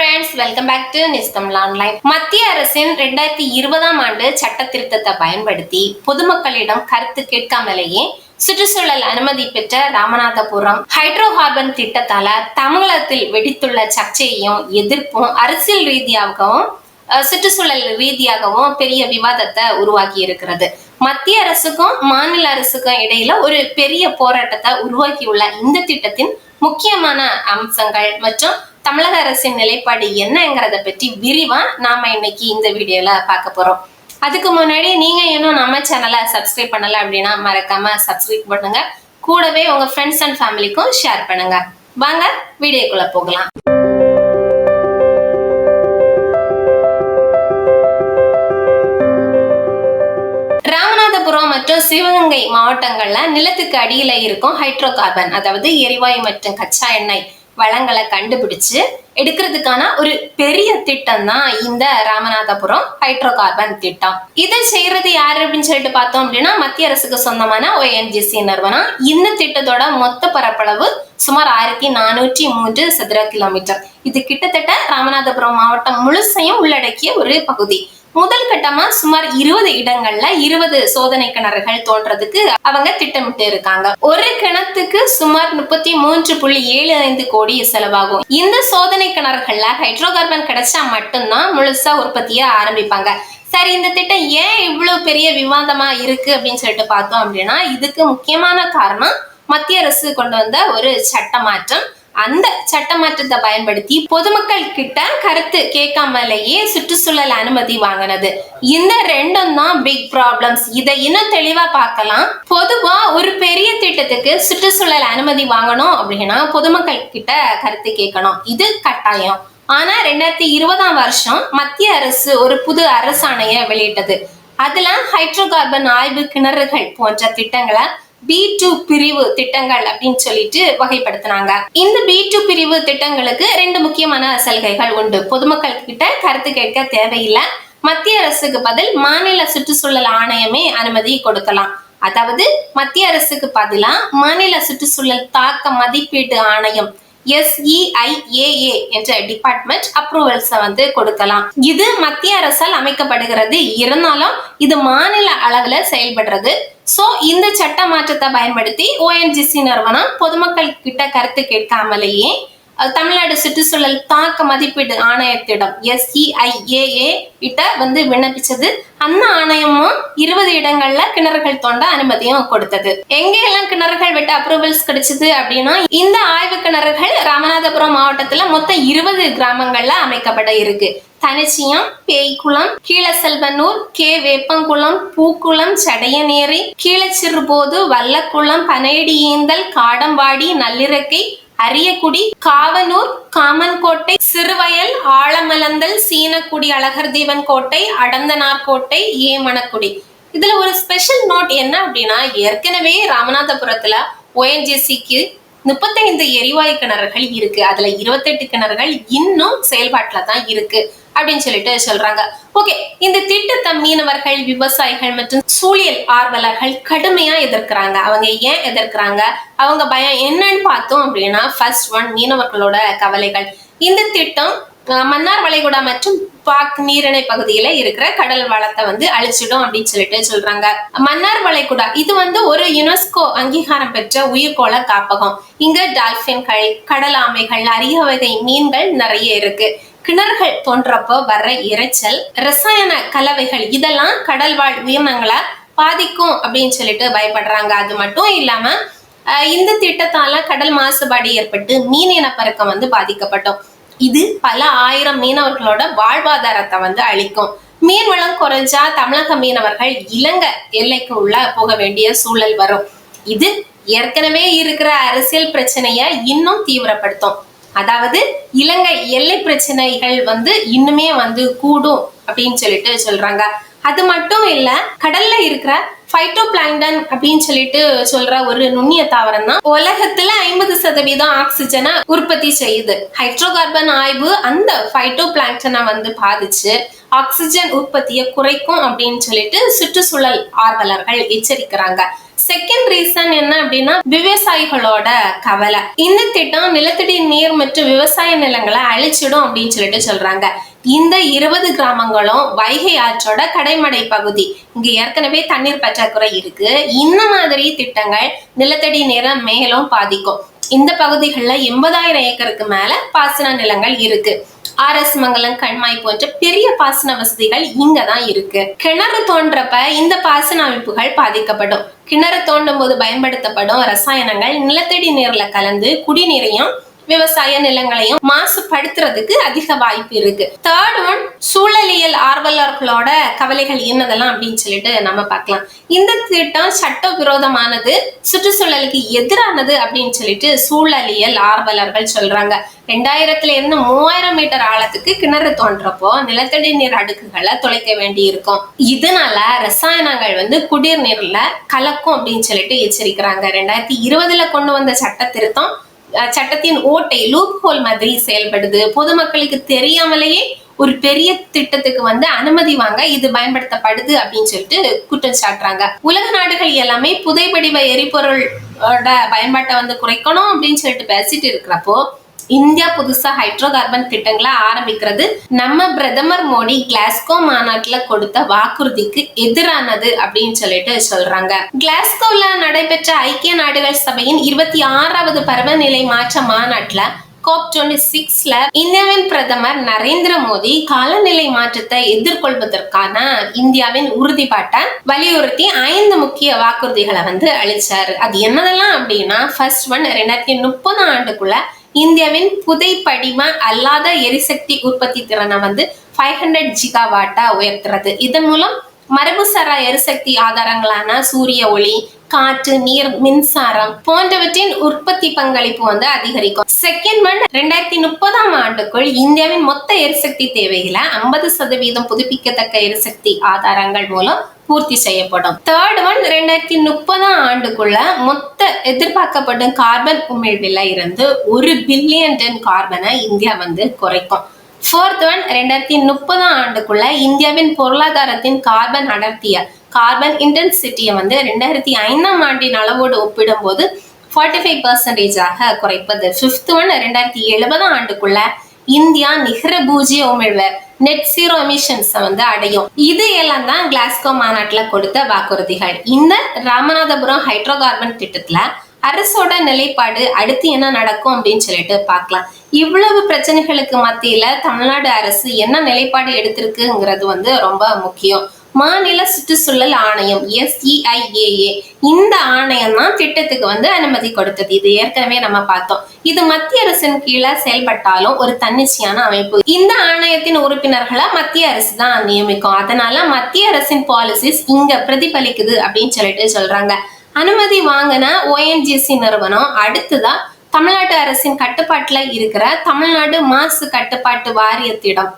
Friends welcome back to நிஸ்தம்லான் மத்திய அரசின் ரெண்டாயிரத்தி இருபதாம் ஆண்டு சட்ட திருத்தத்தை பயன்படுத்தி பொதுமக்களிடம் கருத்து கேட்காமலேயே சுற்றுச்சூழல் அனுமதி பெற்ற ராமநாதபுரம் ஹைட்ரோ கார்பன் திட்டத்தால தமிழகத்தில் வெடித்துள்ள சர்ச்சையையும் எதிர்ப்பும் அரசியல் ரீதியாகவும் சுற்றுச்சூழல் ரீதியாகவும் பெரிய விவாதத்தை உருவாக்கி இருக்கிறது. மத்திய அரசுக்கும் மாநில அரசுக்கும் இடையில ஒரு பெரிய போராட்டத்தை உருவாக்கியுள்ள இந்த திட்டத்தின் முக்கியமான அம்சங்கள் மற்றும் தமிழக அரசின் நிலைப்பாடு என்னங்கிறத பற்றி விரிவா நாம இன்னைக்கு இந்த வீடியோல பார்க்க போறோம். அதுக்கு முன்னாடி நீங்க இன்னும் நம்ம சேனலை சப்ஸ்கிரைப் பண்ணல அப்படின்னா மறக்காம சப்ஸ்கிரைப் பண்ணுங்க. கூடவே உங்க ஃப்ரெண்ட்ஸ் அண்ட் ஃபேமிலிக்கும் ஷேர் பண்ணுங்க. வாங்க வீடியோக்குள்ள போகலாம். ராமநாதபுரம் மற்றும் சிவகங்கை மாவட்டங்கள்ல நிலத்துக்கு அடியில இருக்கும் ஹைட்ரோ கார்பன் அதாவது எரிவாயு மற்றும் கச்சா எண்ணெய் வளங்களை கண்டுபிடிச்சு எடுக்கிறதுக்கான ஒரு பெரிய திட்டம் தான் இந்த ராமநாதபுரம் ஹைட்ரோ கார்பன் திட்டம். இதை செய்யறது யாரு அப்படின்னு சொல்லிட்டு பார்த்தோம் அப்படின்னா மத்திய அரசுக்கு சொந்தமான ஓஎன்ஜிசி நிறுவனம். இந்த திட்டத்தோட மொத்த பரப்பளவு சுமார் ஆயிரத்தி நானூற்றி மூன்று சதுர கிலோமீட்டர். இது கிட்டத்தட்ட ராமநாதபுரம் மாவட்டம் முழுசையும் உள்ளடக்கிய ஒரு பகுதி. முதல் கட்டமா சுமார் இருபது இடங்கள்ல இருபது சோதனை கிணறுகள் தோன்றதுக்கு அவங்க திட்டமிட்டு இருக்காங்க. ஒரு கிணத்துக்கு சுமார் முப்பத்தி மூன்று புள்ளி ஏழு ஐந்து கோடி செலவாகும். இந்த சோதனை கிணறுகள்ல ஹைட்ரோ கார்பன் கிடைச்சா மட்டும்தான் முழுசா உற்பத்தியை ஆரம்பிப்பாங்க. சரி இந்த திட்டம் ஏன் இவ்வளவு பெரிய விவாதமா இருக்கு அப்படின்னு சொல்லிட்டு பார்த்தோம் அப்படின்னா இதுக்கு முக்கியமான காரணம் மத்திய அரசு கொண்டு வந்த ஒரு சட்ட மாற்றம். அந்த சட்ட மாற்றத்தை பயன்படுத்தி பொதுமக்கள் கிட்ட கருத்து கேட்காமலேயே சுற்றுச்சூழல் அனுமதி வாங்கினது. இந்த ரெண்டும் தான் பிக் ப்ராப்ளம்ஸ் இதை இன்னும் தெளிவா பார்க்கலாம். பொதுவா ஒரு பெரிய திட்டத்துக்கு சுற்றுச்சூழல் அனுமதி வாங்கணும் அப்படின்னா பொதுமக்கள் கிட்ட கருத்து கேட்கணும். இது கட்டாயம். ஆனா ரெண்டாயிரத்தி இருபதாம் வருஷம் மத்திய அரசு ஒரு புது அரசாணைய வெளியிட்டது. அதுல ஹைட்ரோ கார்பன் ஆய்வு கிணறுகள் போன்ற திட்டங்களை பி டூ பிரிவு திட்டங்கள் அப்படின்னு சொல்லிட்டு வகைப்படுத்தினாங்க. இந்த பி டூ பிரிவு திட்டங்களுக்கு ரெண்டு முக்கியமான சலுகைகள் உண்டு. பொதுமக்கள் கிட்ட கருத்து கேட்க தேவையில்லை. மத்திய அரசுக்கு பதில் மாநில சுற்றுச்சூழல் ஆணையமே அனுமதி கொடுக்கலாம். அதாவது மத்திய அரசுக்கு பதிலா மாநில சுற்றுச்சூழல் தாக்க மதிப்பீட்டு ஆணையம் எஸ்இஐஏஏ என்ற டிபார்ட்மெண்ட் அப்ரூவல்ஸை வந்து கொடுக்கலாம். இது மத்திய அரசால் அமைக்கப்படுகிறது. இருந்தாலும் இது மாநில அளவுல செயல்படுறது. சோ இந்த சட்ட மாற்றத்தை பயன்படுத்தி ஓஎன்ஜிசி நிறுவனம் பொதுமக்கள் கிட்ட கருத்து கேட்காமலேயே தமிழ்நாடு சுற்றுச்சூழல் தாக்க மதிப்பீடு ஆணையத்திடம் எஸ்இஐஏஏ கிட்ட வந்து விண்ணப்பிச்சது. அந்த ஆணையமும் இருபது இடங்கள்ல கிணறுகள் தோண்ட அனுமதியும் கொடுத்தது. எங்க எல்லாம் கிணறுகள் விட்டு அப்ரூவல்ஸ் கிடைச்சது அப்படின்னா இந்த ஆய்வு கிணறுகள் ராமநாதபுரம் மாவட்டத்துல மொத்தம் இருபது கிராமங்கள்ல அமைக்கப்பட இருக்கு. தனிச்சியம் பேய்க்குளம் கீழசெல்வனூர் கே. வேப்பங்குளம் பூக்குளம் சடையநேரி கீழச்சிறுபோது வல்லக்குளம் பனையடியேந்தல் காடம்பாடி நள்ளிறக்கை அரியக்குடி காவனூர் காமன்கோட்டை சிறுவயல் ஆழமலந்தல் சீனக்குடி அழகர் தீவன் கோட்டை அடந்தனார் கோட்டை ஏமனக்குடி. இதுல ஒரு ஸ்பெஷல் நோட் என்ன அப்படின்னா ஏற்கனவே ராமநாதபுரத்துல ஓஎன்ஜிசிக்கு முப்பத்தைந்து எரிவாயு கிணறுகள் இருக்கு. அதுல இருபத்தெட்டு கிணறுகள் இன்னும் செயல்பாட்டுல தான் இருக்கு அப்படின்னு சொல்லிட்டு சொல்றாங்க. ஓகே இந்த திட்டத்தை மீனவர்கள் விவசாயிகள் மற்றும் சூழியல் ஆர்வலர்கள் கடுமையா எதிர்க்கிறாங்க. அவங்க ஏன் எதிர்க்கிறாங்க? அவங்க பயம் என்னன்னு பார்த்தோம் அப்படின்னா ஃபர்ஸ்ட் ஒன் மீனவர்களோட கவலைகள். இந்த திட்டம் மன்னார் வளைகுடா மற்றும் பாக் நீரிணை பகுதியில இருக்கிற கடல் வளத்தை வந்து அழிச்சிடும் அப்படின்னு சொல்லிட்டு சொல்றாங்க. மன்னார் வளைகுடா இது வந்து ஒரு யுனெஸ்கோ அங்கீகாரம் பெற்ற உயிர்கோள காப்பகம். இங்க டால்பின்கள் கடல் ஆமைகள் அரிய வகை மீன்கள் நிறைய இருக்கு. கிணறுகள் தோன்றப்போ வர்ற இறைச்சல் ரசாயன கலவைகள் இதெல்லாம் கடல் வாழ் உயிரினங்களை பாதிக்கும் அப்படின்னு சொல்லிட்டு பயப்படுறாங்க. அது மட்டும் இல்லாம இந்த திட்டத்தால கடல் மாசுபாடு ஏற்பட்டு மீன் இனப்பெருக்கம் வந்து பாதிக்கப்பட்டோம். இது பல ஆயிரம் மீனவர்களோட வாழ்வாதாரத்தை வந்து அளிக்கும் மீன் வளம் குறைஞ்சா தமிழக மீனவர்கள் இலங்கை எல்லைக்கு உள்ள போக வேண்டிய சூழல் வரும். இது ஏற்கனவே இருக்கிற அரசியல் பிரச்சனைய இன்னும் தீவிரப்படுத்தும். அதாவது இலங்கை எல்லை பிரச்சனைகள் வந்து இன்னுமே வந்து கூடும் அப்படின்னு சொல்லிட்டு சொல்றாங்க. அது மட்டும் இல்ல கடல்ல இருக்கிற ஃபைட்டோ பிளாங்டன் அப்படின்னு சொல்லிட்டு சொல்ற ஒரு நுண்ணிய தாவரம் தான். உலகத்துல ஐம்பது சதவீதம் ஆக்சிஜனை உற்பத்தி செய்யுது. ஹைட்ரோ கார்பன் ஆய்வு அந்த ஃபைட்டோ பிளாங்டனை வந்து பாதிச்சு ஆக்சிஜன் உற்பத்தியை குறைக்கும் அப்படின்னு சொல்லிட்டு சுற்றுச்சூழல் ஆர்வலர்கள் எச்சரிக்கிறாங்க. செகண்ட் ரீசன் என்ன அப்படின்னா விவசாயிகளோட கவலை. இந்த திட்டம் நிலத்தடி நீர் மற்றும் விவசாய நிலங்களை அழிச்சிடும் அப்படின்னு சொல்லிட்டு சொல்றாங்க. இந்த இருபது கிராமங்களும் வைகை ஆற்றோட கடைமடை பகுதி இங்க ஏற்கனவே தண்ணீர் பற்றாக்குறை இருக்கு. இந்த மாதிரி திட்டங்கள் நிலத்தடி நீரை மேலும் பாதிக்கும். இந்த பகுதிகளில் எண்பதாயிரம் ஏக்கருக்கு மேல பாசன நிலங்கள் இருக்கு. ஆர்எஸ் மங்கலம் கண்மாய் போன்ற பெரிய பாசன வசதிகள் இங்க தான் இருக்கு. கிணறு தோன்றப்ப இந்த பாசன அமைப்புகள் பாதிக்கப்படும். கிணறு தோண்டும் போது பயன்படுத்தப்படும் ரசாயனங்கள் நிலத்தடி நீர்ல கலந்து குடிநீரையும் விவசாய நிலங்களையும் மாசுபடுத்துறதுக்கு அதிக வாய்ப்பு இருக்கு. தேர்ட் ஒன் சூழலியல் ஆர்வலர்களோட கவலைகள் என்னதெல்லாம் அப்படின்னு சொல்லிட்டு நம்ம பார்க்கலாம். இந்த திட்டம் சட்டவிரோதமானது சுற்றுச்சூழலுக்கு எதிரானது அப்படின்னு சொல்லிட்டு சூழலியல் ஆர்வலர்கள் சொல்றாங்க. ரெண்டாயிரத்துல இருந்து மூவாயிரம் மீட்டர் ஆழத்துக்கு கிணறு தோன்றப்போ நிலத்தடி நீர் அடுக்குகளை தொலைக்க வேண்டி இருக்கும் இதனால ரசாயனங்கள் வந்து குடிநீர்ல கலக்கும் அப்படின்னு சொல்லிட்டு எச்சரிக்கிறாங்க. ரெண்டாயிரத்தி இருபதுல கொண்டு வந்த சட்ட திருத்தம் சட்டத்தின் ஓட்டை லூப் ஹோல் மாதிரி செயல்படுது. பொதுமக்களுக்கு தெரியாமலேயே ஒரு பெரிய திட்டத்துக்கு வந்து அனுமதி வாங்க இது பயன்படுத்தப்படுது அப்படின்னு சொல்லிட்டு குற்றம் சாட்டுறாங்க. உலக நாடுகள் எல்லாமே புதைபடிவ எரிபொருளோட பயன்பாட்டை வந்து குறைக்கணும் அப்படின்னு சொல்லிட்டு பேசிட்டு இருக்கிறப்போ இந்தியா புதுசா ஹைட்ரோ கார்பன் திட்டங்களை ஆரம்பிக்கிறது. நம்ம பிரதமர் மோடி கிளாஸ்கோ மாநாட்டுல கொடுத்த வாக்குறுதிக்கு எதிரானது அப்படின்னு சொல்லிட்டு சொல்றாங்க. கிளாஸ்கோல நடைபெற்ற ஐக்கிய நாடுகள் சபையின் இருபத்தி ஆறாவது பருவநிலை மாற்ற மாநாட்டுல கோப் டுவெண்ட்டி சிக்ஸ்ல இந்தியாவின் பிரதமர் நரேந்திர மோடி காலநிலை மாற்றத்தை எதிர்கொள்வதற்கான இந்தியாவின் உறுதிப்பாட்டை வலியுறுத்தி ஐந்து முக்கிய வாக்குறுதிகளை வந்து அளிச்சாரு. அது என்னதெல்லாம் அப்படின்னா ஃபர்ஸ்ட் ஒன் ரெண்டாயிரத்தி முப்பது ஆண்டுக்குள்ள இந்தியாவின் புதை படிம அல்லாத எரிசக்தி உற்பத்தி திறனை வந்து ஃபைவ் ஹண்ட்ரட் ஜிகாவாட்டா உயர்த்துறது. இதன் மூலம் மரபுசாரா எரிசக்தி ஆதாரங்களான சூரிய ஒளி காற்று நீர் மின்சாரம் போன்றவற்றின் உற்பத்தி பங்களிப்பு வந்து அதிகரிக்கும். செகண்ட் ஒன் ரெண்டாயிரத்தி முப்பதாம் ஆண்டுக்குள் இந்தியாவின் மொத்த எரிசக்தி தேவைகளை ஐம்பது சதவீதம் புதுப்பிக்கத்தக்க எரிசக்தி ஆதாரங்கள் மூலம் பூர்த்தி செய்யப்படும். தேர்ட் ஒன் ரெண்டாயிரத்தி முப்பதாம் ஆண்டுக்குள்ள மொத்த எதிர்பார்க்கப்படும் கார்பன் உமிழ்வில இருந்து ஒரு பில்லியன் டன் கார்பனை இந்தியா வந்து குறைக்கும். ஃபோர்த் ஒன் ரெண்டாயிரத்தி முப்பதாம் ஆண்டுக்குள்ள இந்தியாவின் பொருளாதாரத்தின் கார்பன் அடர்த்திய கார்பன் இன்டென்சிட்டியை வந்து ரெண்டாயிரத்தி ஐந்தாம் ஆண்டின் அளவோடு ஒப்பிடும்போது ஃபார்ட்டி ஃபைவ் பர்சன்டேஜாக குறைப்பது. ஃபிஃப்த் ஒன் ரெண்டாயிரத்தி எழுபதாம் ஆண்டுக்குள்ள இந்தியா நிகர பூஜ்ய உமிழ்வு நெட் ஜீரோ எமிஷன்ஸை வந்து அடையும். இது எல்லாம் தான் கிளாஸ்கோ மாநாட்டில் கொடுத்த வாக்குறுதிகள். இந்த ராமநாதபுரம் ஹைட்ரோ கார்பன் திட்டத்துல அரசோட நிலைப்பாடு அடுத்து என்ன நடக்கும் அப்படின்னு சொல்லிட்டு பார்க்கலாம். இவ்வளவு பிரச்சனைகளுக்கு மத்தியில தமிழ்நாடு அரசு என்ன நிலைப்பாடு எடுத்திருக்குங்கிறது வந்து ரொம்ப முக்கியம். மாநில சுற்றுச்சூழல் ஆணையம் எஸ்இஐஏஏ இந்த ஆணையம் தான் திட்டத்துக்கு வந்து அனுமதி கொடுத்தது. இது ஏற்கனவே நம்ம பார்த்தோம். இது மத்திய அரசின் கீழே செயல்பட்டாலும் ஒரு தன்னிச்சையான அமைப்பு. இந்த ஆணையத்தின் உறுப்பினர்களை மத்திய அரசு தான் நியமிக்கும். அதனால மத்திய அரசின் பாலிசிஸ் இங்க பிரதிபலிக்குது அப்படின்னு சொல்லிட்டு சொல்றாங்க. அனுமதி வாங்கின ஓஎன்ஜிசி நிறுவனம் அடுத்துதான் தமிழ்நாட்டு அரசின் கட்டுப்பாட்டுல இருக்கிற தமிழ்நாடு மாசு கட்டுப்பாட்டு வாரியத்திடம்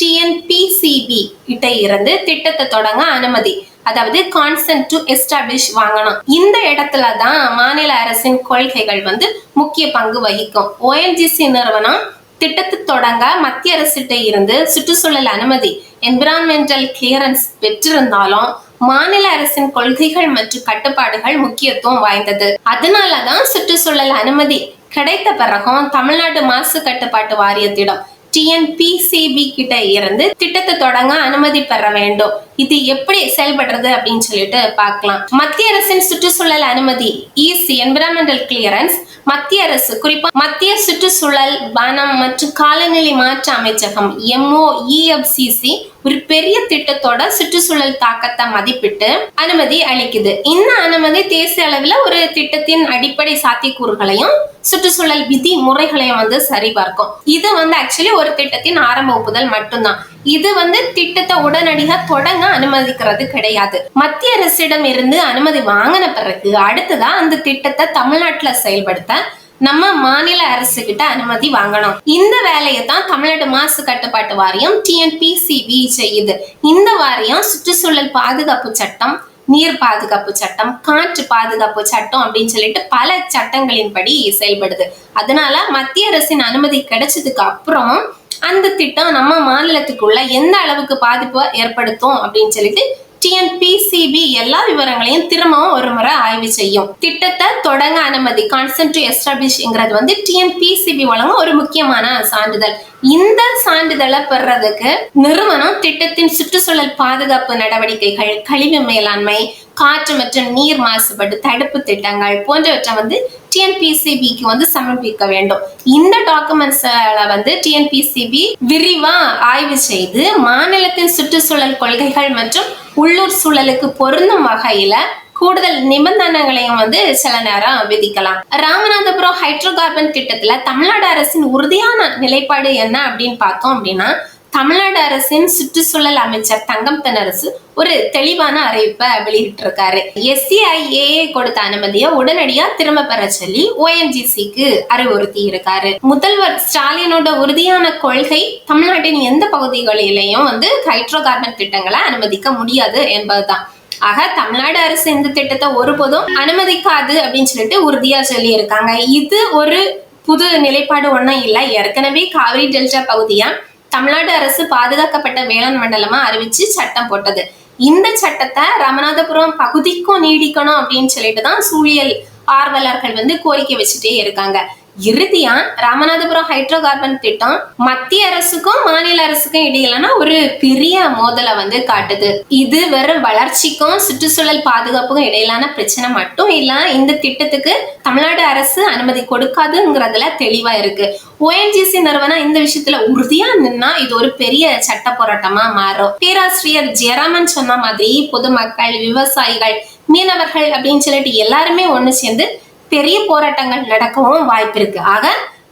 டிஎன்பிசிபி கிட்ட இருந்து திட்டத்தை தொடங்க அனுமதி. அதாவது கான்சென்ட் டு எஸ்டாப்ளிஷ் வாங்கணும். இந்த இடத்துல தான் மாநில அரசின் கொள்கைகள் வந்து முக்கிய பங்கு வகிக்கும். ஓஎன்ஜிசி நிறுவனம் திட்டத்தை தொடங்க மத்திய அரசிட்ட இருந்து சுற்றுச்சூழல் அனுமதி என்விரான்மெண்டல் கிளியரன்ஸ் பெற்றிருந்தாலும் மாநில அரசின் கொள்கைகள் மற்றும் கட்டுப்பாடுகள் முக்கியத்துவம் வாய்ந்தது. அதனாலதான் சுற்றுச்சூழல் அனுமதி கிடைத்த பிறகும் தமிழ்நாடு மாசு கட்டுப்பாட்டு வாரியத்திடம் டிஎன்பிசிபி கிட்ட இருந்து திட்டத்தை தொடங்க அனுமதி பெற வேண்டும். இது எப்படி செயல்படுறது அப்படின்னு சொல்லிட்டு பார்க்கலாம். மத்திய அரசின் சுற்றுச்சூழல் அனுமதி இசி என்விரான்மெண்டல் கிளியரன்ஸ் மத்திய அரசு குறிப்பா மத்திய சுற்றுச்சூழல் வனம் மற்றும் காலநிலை மாற்ற அமைச்சகம் எம்ஓ இஎஃப்சிசி ஒரு பெரிய திட்டத்தோட சுற்றுச்சூழல் தாக்கத்தை மதிப்பிட்டு அனுமதி அளிக்குது. இந்த அனுமதி தேசிய அளவில் ஒரு திட்டத்தின் அடிப்படை சாத்தியக்கூறுகளையும் சுற்றுச்சூழல் விதி முறைகளையும் வந்து சரிபார்க்கும். இது வந்து ஆக்சுவலி ஒரு திட்டத்தின் ஆரம்ப ஒப்புதல் மட்டும்தான். இது வந்து திட்டத்தை உடனடியாக தொடங்க அனுமதிக்கிறது கிடையாது. மத்திய அரசிடம் இருந்து அனுமதி வாங்கின பிறகு அடுத்ததா அந்த திட்டத்தை தமிழ்நாட்டுல செயல்படுத்த நம்ம மாநில அரசு கிட்ட அனுமதி வாங்கணும். இந்த வேலையை தான் தமிழ்நாடு மாசு கட்டுப்பாட்டு வாரியம் டிஎன்பிசிபி செய்யுது. இந்த வாரியம் சுற்றுச்சூழல் பாதுகாப்பு சட்டம் நீர் பாதுகாப்பு சட்டம் காற்று பாதுகாப்பு சட்டம் அப்படின்னு சொல்லிட்டு பல சட்டங்களின்படி செயல்படுது. அதனால மத்திய அரசின் அனுமதி கிடைச்சதுக்கு அப்புறம் அந்த திட்டம் நம்ம மாநிலத்துக்குள்ள எந்த அளவுக்கு பாதிப்பை ஏற்படுத்தும் அப்படின்னு சொல்லிட்டு டிஎன்பிசிபி எல்லா விவரங்களையும் திரும்பவும் ஒரு முறை ஆய்வு செய்யும். திட்டத்தை தொடங்க அனுமதி கான்சென்ட் டு எஸ்டாப்ளிஷ்ங்கிறது வந்து டிஎன்பிசிபி வழங்கும் ஒரு முக்கியமான சான்றிதழ். இந்த சான்றிதழை பெறதுக்கு நிறுவனம் திட்டத்தின் சுற்றுச்சூழல் பாதுகாப்பு நடவடிக்கைகள் கழிவு மேலாண்மை காற்று மற்றும் நீர் மாசுபாடு தடுப்பு திட்டங்கள் போன்றவற்றை வந்து டிஎன்பிசிபிக்கு வந்து சமர்ப்பிக்க வேண்டும். இந்த டாக்குமெண்ட்ஸ்ல வந்து டிஎன்பிசிபி விரிவா ஆய்வு செய்து மாநிலத்தின் சுற்றுச்சூழல் கொள்கைகள் மற்றும் உள்ளூர் சூழலுக்கு பொருந்தும் வகையில கூடுதல் நிபந்தனைகளையும் வந்து சில நேரம் விதிக்கலாம். ராமநாதபுரம் ஹைட்ரோ கார்பன் திட்டத்துல தமிழ்நாடு அரசின் உறுதியான நிலைப்பாடு என்ன அப்படின்னு பார்த்தோம் அப்படின்னா தமிழ்நாடு அரசின் சுற்றுச்சூழல் அமைச்சர் தங்கம் தென்னரசு ஒரு தெளிவான அறிவிப்பை வெளியிட்டு இருக்காரு எஸ்சிஐஏ கொடுத்த அனுமதியை உடனடியா திரும்ப பெற சொல்லி ஓஎன்ஜிசிக்கு அறிவுறுத்தி இருக்காரு முதல்வர் ஸ்டாலினோட உறுதியான கொள்கை தமிழ்நாட்டின் எந்த பகுதிகளிலையும் வந்து ஹைட்ரோ கார்பன் திட்டங்களை அனுமதிக்க முடியாது என்பதுதான். ஆக தமிழ்நாடு அரசு இந்த திட்டத்தை ஒருபோதும் அனுமதிக்காது அப்படின்னு சொல்லிட்டு உறுதியா சொல்லி இருக்காங்க இது ஒரு புது நிலைப்பாடு ஒன்றும் இல்லை. ஏற்கனவே காவிரி டெல்டா பகுதியா தமிழ்நாடு அரசு பாதுகாக்கப்பட்ட வேளாண் மண்டலமா அறிவிச்சு சட்டம் போட்டது. இந்த சட்டத்தை ராமநாதபுரம் பகுதிக்கும் நீடிக்கணும் அப்படின்னு சொல்லிட்டு தான் சூழியல் ஆர்வலர்கள் வந்து கோரிக்கை வச்சுட்டே இருக்காங்க. இறுதியா ராமநாதபுரம் ஹைட்ரோ கார்பன் திட்டம் மத்திய அரசுக்கும் மாநில அரசுக்கும் இடையிலான ஒரு பெரிய மோதலை வந்து காட்டுது. இது வெறும் வளர்ச்சிக்கும் சுற்றுச்சூழல் பாதுகாப்புக்கும் இடையிலான பிரச்சனை மட்டும் இல்ல இந்த திட்டத்துக்கு தமிழ்நாடு அரசு அனுமதி கொடுக்காதுங்கிறதுல தெளிவா இருக்கு. ஓஎன்ஜிசி நிறுவனம் இந்த விஷயத்துல உறுதியா நின்னா இது ஒரு பெரிய சட்ட போராட்டமா மாறும். பேராசிரியர் ஜெயராமன் சொன்ன மாதிரி பொதுமக்கள் விவசாயிகள் மீனவர்கள் அப்படின்னு சொல்லிட்டு எல்லாருமே ஒண்ணு சேர்ந்து பெரிய போராட்டங்கள் நடக்கவும் வாய்ப்பு இருக்கு ஆக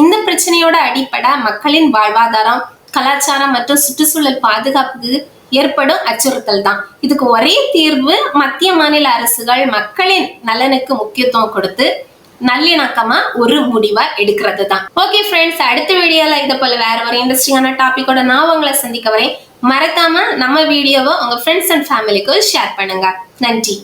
இந்த பிரச்சனையோட அடிப்படை மக்களின் வாழ்வாதாரம் கலாச்சாரம் மற்றும் சுற்றுச்சூழல் பாதுகாப்புக்கு ஏற்படும் அச்சுறுத்தல் தான். இதுக்கு ஒரே தீர்வு மத்திய மாநில அரசுகள் மக்களின் நலனுக்கு முக்கியத்துவம் கொடுத்து நல்லிணக்கமா ஒரு முடிவா எடுக்கிறது தான். ஓகே ஃப்ரெண்ட்ஸ் அடுத்த வீடியோல இதை போல வேற ஒரு இன்ட்ரெஸ்டிங்கான டாபிக்கோட நான் உங்களை சந்திக்க வரேன். மறக்காம நம்ம வீடியோவை உங்க ஃப்ரெண்ட்ஸ் அண்ட் ஃபேமிலிக்கு ஷேர் பண்ணுங்க. நன்றி.